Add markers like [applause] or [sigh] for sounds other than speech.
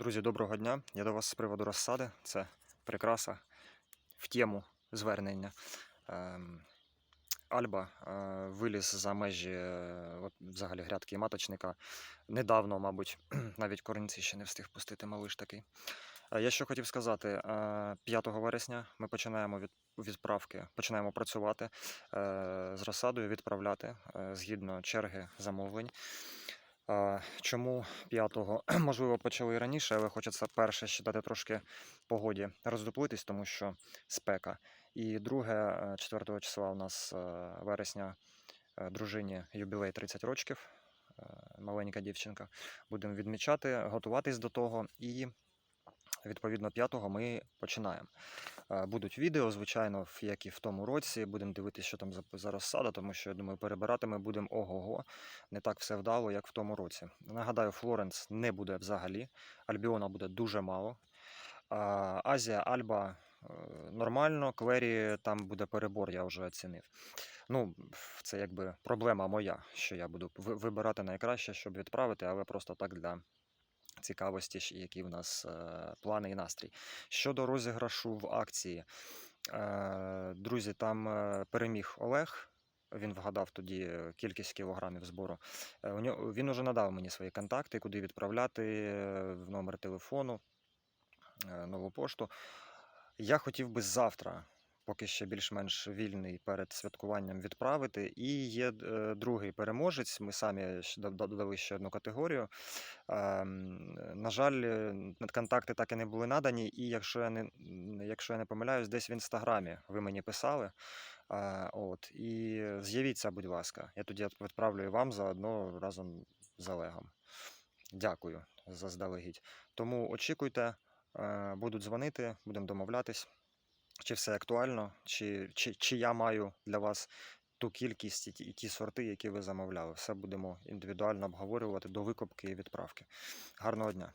Друзі, доброго дня. Я до вас з приводу розсади. Це прикраса в тему звернення. Ем, Альба е, виліз за межі е, взагалі грядки і маточника. Недавно, мабуть, [clears throat] навіть корінці ще не встиг пустити малиш такий. Е, Я що хотів сказати, е, 5 вересня ми починаємо від відправки, починаємо працювати з розсадою, відправляти згідно черги замовлень. Е, Чому 5-го? [clears throat] Можливо, почали раніше, але хочеться перше ще дати трошки погоді роздуплитись, тому що спека. І друге, е, 4 числа у нас е, вересня е, дружині юбілей 30 років, е, маленька дівчинка. Будемо відмічати, готуватись до того і. Відповідно, 5-го ми починаємо. Е, Будуть відео, звичайно, як і в тому році. Будемо дивитися, що там за, розсада, тому що я думаю, перебирати ми будемо ого-го. Не так все вдало, як в тому році. Нагадаю, Флоренс не буде взагалі. Альбіона буде дуже мало. Азія, Альба е, нормально, Квері там буде перебор, я вже оцінив. Ну, це якби проблема моя, що я буду вибирати найкраще, щоб відправити, але просто так для цікавості, які в нас е, плани і настрій. Щодо розіграшу в акції, е, друзі, там е, переміг Олег. Він вгадав тоді кількість кілограмів збору. Він уже надав мені свої контакти, куди відправляти в номер телефону, нову пошту. Я хотів би завтра, поки ще більш-менш вільний перед святкуванням, відправити. І є е, другий переможець. Ми самі додали ще одну категорію. Ем, На жаль, е, контакти так і не були надані. І якщо я не, якщо я не помиляюсь, десь в інстаграмі ви мені писали. А, От, і з'явіться, будь ласка. Я тоді відправлю вам заодно разом з Олегом. Дякую заздалегідь. Тому очікуйте, е, будуть дзвонити, будемо домовлятись, чи все актуально, чи, чи, чи я маю для вас ту кількість і ті, і ті сорти, які ви замовляли. Все будемо індивідуально обговорювати до викупки і відправки. Гарного дня!